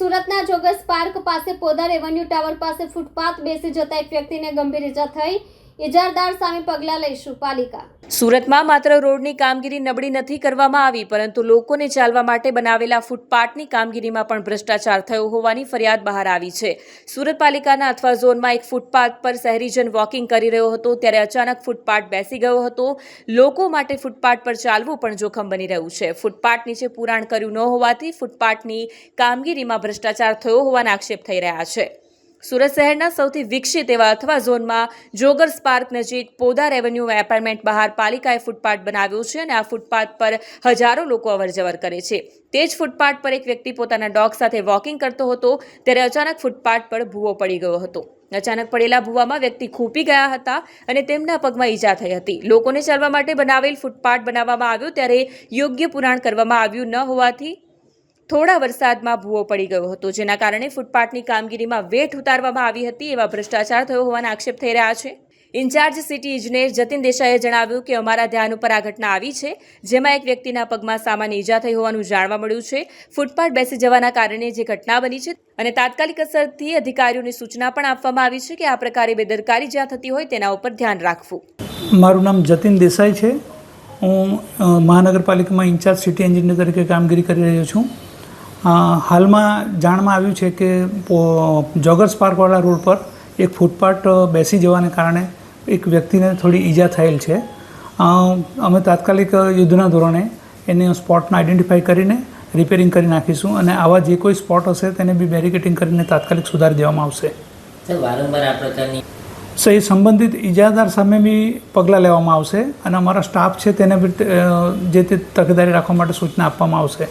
સુરતના joggers park પાસે Podar avenue tower પાસે ફૂટપાથ બેસી જતા એક વ્યક્તિને ગંભીર ઇજા થઈ. ઇજારદાર સામે પગલાં લઈશું, પાલિકા. સુરતમાં માત્ર રોડની કામગીરી નબળી નથી કરવામાં આવી, પરંતુ લોકોને ચાલવા માટે બનાવેલા ફૂટપાથની કામગીરીમાં પણ ભ્રષ્ટાચાર થયો હોવાની ફરિયાદ બહાર આવી છે. સુરત પાલિકાના અથવા ઝોનમાં એક ફૂટપાથ પર શહેરીજન વોકિંગ કરી રહ્યો હતો, ત્યારે અચાનક ફૂટપાથ બેસી ગયો હતો. લોકો માટે ફૂટપાથ પર ચાલવું પણ જોખમ બની રહ્યું છે. ફૂટપાથ નીચે પુરાણ કર્યું ન હોવાથી ફૂટપાથની કામગીરીમાં ભ્રષ્ટાચાર થયો હોવાના આક્ષેપ થઈ રહ્યા છે. સુરત શહેરના સૌથી વિકસિત એવા અથવા ઝોનમાં જોગર્સ પાર્ક નજીક પોદાર એવન્યુ એપાર્ટમેન્ટ બહાર પાલિકાએ ફૂટપાથ બનાવ્યો છે અને આ ફૂટપાથ પર હજારો લોકો અવરજવર કરે છે. તે જ ફૂટપાથ પર એક વ્યક્તિ પોતાના ડોગ સાથે વોકિંગ કરતો હતો, ત્યારે અચાનક ફૂટપાથ પર ભૂવો પડી ગયો હતો. અચાનક પડેલા ભૂવામાં વ્યક્તિ ખૂપી ગયા હતા અને તેમના પગમાં ઈજા થઈ હતી. લોકોને ચાલવા માટે બનાવેલ ફૂટપાથ બનાવવામાં આવ્યો ત્યારે યોગ્ય પુરાણ કરવામાં આવ્યું ન હોવાથી થોડા વરસાદમાં ભૂવો પડી ગયો હતો, જેના કારણે ફૂટપાથની કામગીરીમાં વેઠ ઉતારવામાં આવી હતી એવા ભ્રષ્ટાચાર થયો હોવાના આક્ષેપ થઈ રહ્યા છે. ઇન્ચાર્જ સિટી ઇજનેર જતીન દેસાઈએ જણાવ્યું કે અમારા ધ્યાન ઉપર આ ઘટના આવી છે, જેમાં એક વ્યક્તિના પગમાં સામાન્ય ઈજા થઈ હોવાનું જાણવા મળ્યું છે. ફૂટપાથ બેસી જવાના કારણે જે ઘટના બની છે અને તાત્કાલિક અસરથી અધિકારીઓને સૂચના પણ આપવામાં આવી છે કે આ પ્રકારે બેદરકારી જ્યાં થતી હોય તેના ઉપર ધ્યાન રાખવું. મારું નામ જતીન દેસાઈ છે. હું મહાનગરપાલિકામાં ઇન્ચાર્જ સિટી એન્જિનિયર તરીકે કામગીરી કરી રહ્યો છું. હાલમાં જાણમાં આવ્યું છે કે જોગર્સ પાર્કવાળા રોડ પર એક ફૂટપાથ બેસી જવાને કારણે એક વ્યક્તિને થોડી ઈજા થયેલ છે. અમે તાત્કાલિક યુદ્ધના ધોરણે એને સ્પોટને આઈડેન્ટિફાઈ કરીને રિપેરિંગ કરી નાખીશું અને આવા જે કોઈ સ્પોટ હશે તેને બી બેરિકેટિંગ કરીને તાત્કાલિક સુધારી દેવામાં આવશે. વારંવાર આ પ્રકારની સો એ સંબંધિત ઇજાદાર સામે બી પગલાં લેવામાં આવશે અને અમારા સ્ટાફ છે તેને બી જે તે તકેદારી રાખવા માટે સૂચના આપવામાં આવશે.